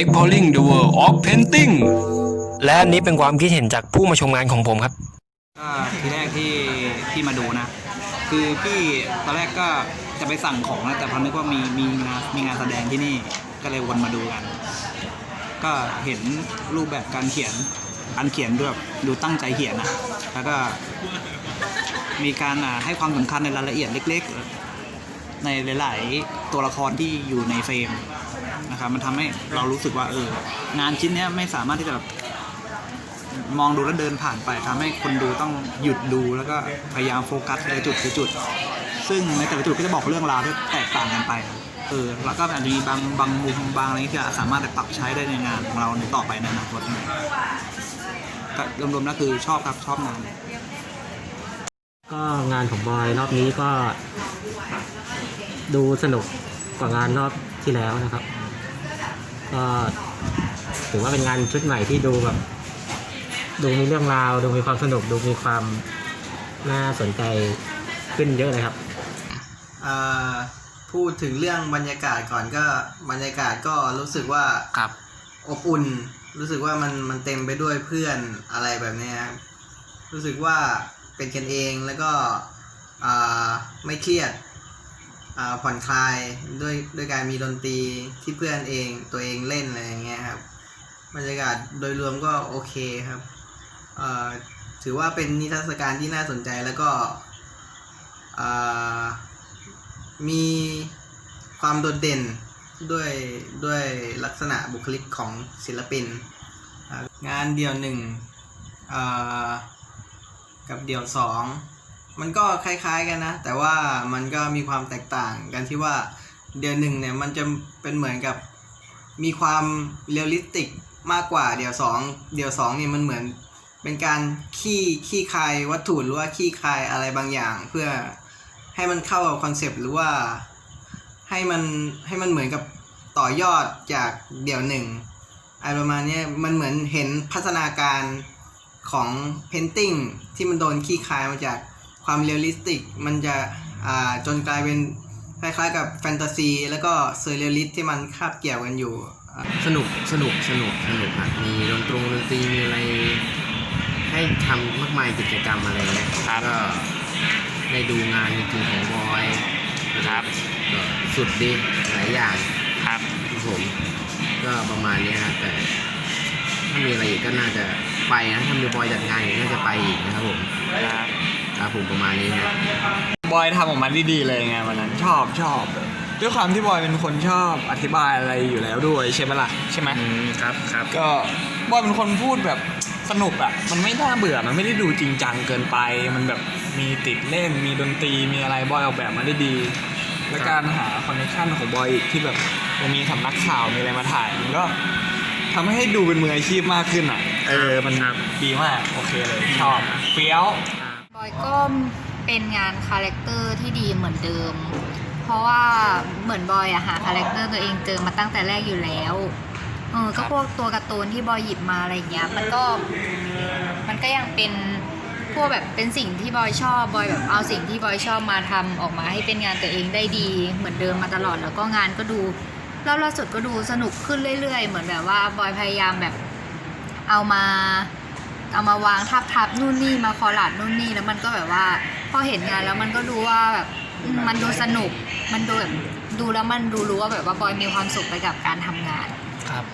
exploring the world of painting และอันนี้เป็นความคิดเห็นจากผู้มาชมงานของผมครับ ก็ทีแรกที่ที่มาดูนะ คือพี่ตอนแรกก็จะไปสั่งของนะแต่พอนึกว่ามีมีงานมีงานแสดงที่นี่ก็เลยวนมาดูกัน ก็เห็นรูปแบบการเขียนอันเขียนด้วยแบบดูตั้งใจเขียนนะแล้วก็มีการอ่าให้ความสำคัญในรายละเอียดเล็ก ๆ ในหลาย ๆ ตัวละครที่อยู่ในเฟรมนะครับมันทำให้เรารู้สึกว่าเอองานชิ้นนี้ไม่สามารถที่จะแบบมองดูแล้วเดินผ่านไปทำให้คนดูต้องหยุดดูแล้วก็พยายามโฟกัสในจุดจุด ซึ่งในแต่ละจุดก็จะบอกเรื่องราวที่แตกต่างกันไปเออแล้วก็อาจจะมีบางบางมุมบางอะไรที่สามารถไปปรับใช้ได้ในงานของเราในต่อไปในอนาคตก็รวมๆแล้วคือชอบครับชอบงานก็งานของบอยรอบนี้ก็ ดูสนุกกว่างานรอบที่แล้วนะครับ ก็ถือว่าเป็นงานชุดใหม่ที่ดูแบบดูมีเรื่องราว ดูมีความสนุก ดูมีความน่าสนใจขึ้นเยอะเลยครับอ่าพูดถึงเรื่องบรรยากาศก่อนก็บรรยากาศก็รู้สึกว่าครับอบอุ่น รู้สึกว่ามันมันเต็มไปด้วยเพื่อนอะไรแบบเนี้ยครับรู้สึกว่าเป็นกันเองแล้วก็อ่าไม่เครียดอ่า ผ่อนคลายด้วยด้วยการมีดนตรีที่เพื่อนเองตัวเองเล่นอะไรอย่างเงี้ยครับบรรยากาศโดยรวมก็โอเคครับถือว่าเป็นนิทรรศการที่น่าสนใจแล้วก็มีความโดดเด่นด้วยด้วยลักษณะบุคลิกของศิลปิน งานเดี่ยวหนึ่งกับเดี่ยวสอง มันก็คล้ายๆกันนะ แต่ว่ามันก็มีความแตกต่างกันที่ว่าเดี่ยวหนึ่งเนี่ยมันจะเป็นเหมือนกับมีความเรียลลิสติกมากกว่าเดี่ยวสองเดี่ยวสองเนี่ยมันเหมือนเป็นการขี้ขี้คายวัตถุหรือว่าขี้คายอะไรบางอย่าง เพื่อให้มันเข้ากับคอนเซปต์หรือว่าให้มันให้มันเหมือนกับต่อยอดจากเดี่ยวหนึ่งอะไรประมาณนี้มันเหมือนเห็นพัฒนาการของเพนติ้งที่มันโดนขี้คายมาจาก ความเรียลลิสติก มันจะอ่าจนกลายเป็นคล้ายๆกับแฟนตาซี แล้วก็เซอร์เรียลลิสที่มันคาบเกี่ยวกันอยู่ สนุกสนุกสนุกสนุกครับมีดนตรงดนตรีมีอะไรให้ทำมากมายกิจกรรมอะไรเงี้ยครับ ก็ได้ดูงานจริงๆของบอยครับก็สุดดีหลายอย่างครับครับผมก็ประมาณเนี้ยครับแต่ถ้ามีอะไรอีกก็น่าจะไปนะถ้ามีบอยจัดงานอีกน่าจะไปอีกนะครับผมครับ ครับผมประมาณนี้ครับบอยทำออกมาดีๆเลยไงวันนั้นชอบชอบด้วยความที่บอยเป็นคนชอบอธิบายอะไรอยู่แล้วด้วยใช่ไหมล่ะใช่ไหมอืมครับครับก็บอยเป็นคนพูดแบบสนุกอะมันไม่น่าเบื่อมันไม่ได้ดูจริงจังเกินไป มันแบบมีติดเล่นมีดนตรีมีอะไรบอยออกแบบมาได้ดี และการหาคอนเนคชันของบอยอีกที่แบบมันมีสำนักข่าวมีอะไรมาถ่ายมันก็ทำให้ดูเป็นมืออาชีพมากขึ้นอะเออ มันดีมาก โอเคเลย ชอบเฟี้ยว บอยก็เป็นงานคาแรคเตอร์ที่ดีเหมือนเดิม เพราะว่าเหมือนบอยอะหาคาแรคเตอร์ตัวเองเจอมาตั้งแต่แรกอยู่แล้วเออก็พวกตัวการ์ตูนที่บอยหยิบมาอะไรอย่างเงี้ย มันก็มันก็ยังเป็นพวกแบบเป็นสิ่งที่บอยชอบบอยแบบเอาสิ่งที่บอยชอบมาทำออกมาให้เป็นงานตัวเองได้ดี เหมือนเดิมมาตลอดแล้วก็งานก็ดูรอบล่าสุดก็ดูสนุกขึ้นเรื่อย ๆ เหมือนแบบว่าบอยพยายามแบบเอามา เอามาวางทับทับๆนู่นนี่มาคอลลาดนู่นนี่แล้วมันก็แบบว่าพอเห็นงานแล้วมันก็ดูว่าแบบอืมมันดูสนุก มันดูแบบดูแล้วมันดูรู้ว่าแบบว่าบอยมีความสุขไปกับการทำงานครับ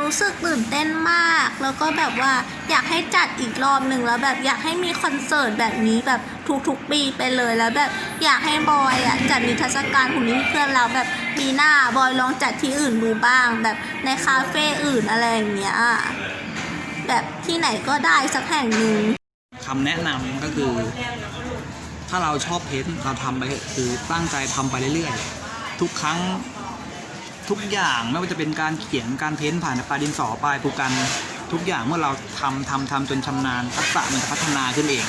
รู้สึกตื่นเต้นมาก แล้วก็แบบว่าอยากให้จัดอีกรอบหนึ่งแล้วแบบอยากให้มีคอนเสิร์ตแบบนี้แบบทุกๆปีไปเลยแล้วแบบอยากให้บอยอะจัดนิทรรศการของนี้เพื่อนเราแบบปีหน้าบอยลองจัดที่อื่นดูบ้าง แบบในคาเฟ่อื่นอะไรอย่างเงี้ย แบบที่ไหนก็ได้สักแห่งหนึ่งคำแนะนำก็คือ ถ้าเราชอบเพ้นท์เราทำไปคือตั้งใจทำไปเรื่อยๆ ทุกครั้งทุกอย่างไม่ว่าจะเป็นการเขียนการเพ้นท์ผ่านปลาดินสอปลายภูกันทุกอย่างเมื่อเราทำทำทำจนชำนาญทักษะมันจะพัฒนาขึ้นเอง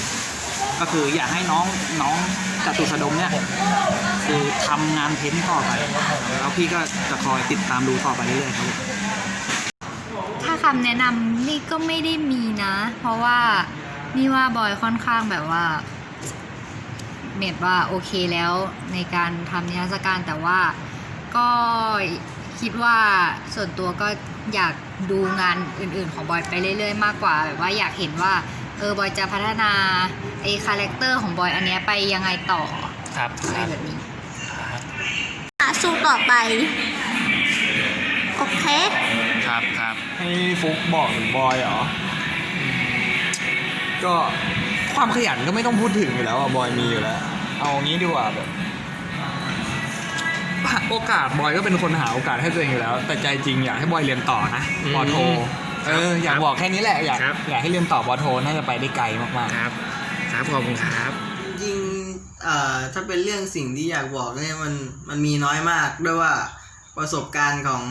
ก็คืออยากให้น้องน้องจตุสดมเนี่ยคือทำงานเพ้นท์ต่อไป แล้วพี่ก็จะคอยติดตามดูต่อไปเรื่อยๆครับ ผมถ้าคำแนะนำนี่ก็ไม่ได้มีนะ เพราะว่านี่ว่าบอยค่อนข้างแบบว่าเมดว่าโอเคแล้วในการทำนิทรรศการแต่ว่าก็คิดว่าส่วนตัวก็อยากดูงานอื่นๆของบอยไปเรื่อยๆ มากกว่าแบบว่าอยากเห็นว่าเออบอยจะพัฒนาไอ้คาแรคเตอร์ของบอยอันเนี้ยไปยังไงต่อครับอะไรแบบนี้อะสู้ต่อไป โอเค ครับครับให้ฟุกบอกถึงบอยเหรออืมก็ความขยันก็ไม่ต้องพูดถึงอยู่แล้วอะบอยมีอยู่แล้ว เอางี้ดีกว่าแบบโอกาสบอยก็เป็นคนหาโอกาสให้ตัวเองอยู่แล้ว แต่ใจจริงอยากให้บอยเรียนต่อนะอืมปอโทเอออยากบอกแค่นี้แหละอยากครับอยากให้เรียนต่อปอโทน่าจะไปได้ไกลมากครับครับขอบคุณครับจริงๆเอ่อถ้าเป็นเรื่องสิ่งที่อยากบอกเนี่ยมันมันมีน้อยมากด้วยว่าประสบการณ์ของ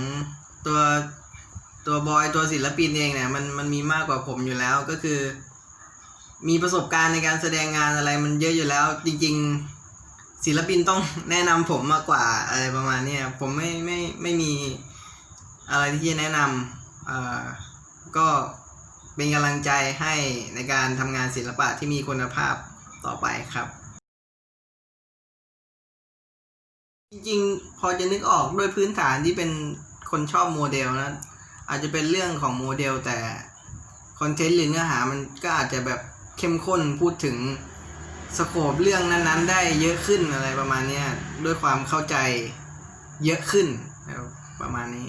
ตัว ตัวบอยตัวศิลปินเองเนี่ยมันมันมีมากกว่าผมอยู่แล้วก็คือ มีประสบการณ์ในการแสดงงานอะไรมันเยอะอยู่แล้ว จริง ๆ ศิลปินต้องแนะนำผมมากกว่าอะไรประมาณเนี้ผมไม่ไม่ไม่มีอะไรที่จะแนะนำอ่อก็เป็นกำลังใจให้ในการทำงานศิลปะที่มีคุณภาพต่อไปครับ จริงๆ พอจะนึกออกด้วยพื้นฐานที่เป็นคนชอบโมเดลนะ อาจจะเป็นเรื่องของโมเดลแต่คอนเทนต์หรือเนื้อหามันก็อาจจะแบบเข้มข้นพูดถึงสโคปเรื่องนั้นๆ ได้เยอะขึ้นอะไรประมาณเนี้ยด้วยความเข้าใจเยอะขึ้นประมาณนี้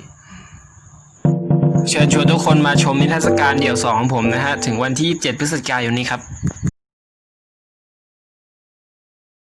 เชิญชวนทุกคนมาชมนิทรรศการเดี่ยวสองของผมนะฮะ ถึงวันที่ 7 พฤศจิกายนนี้ครับ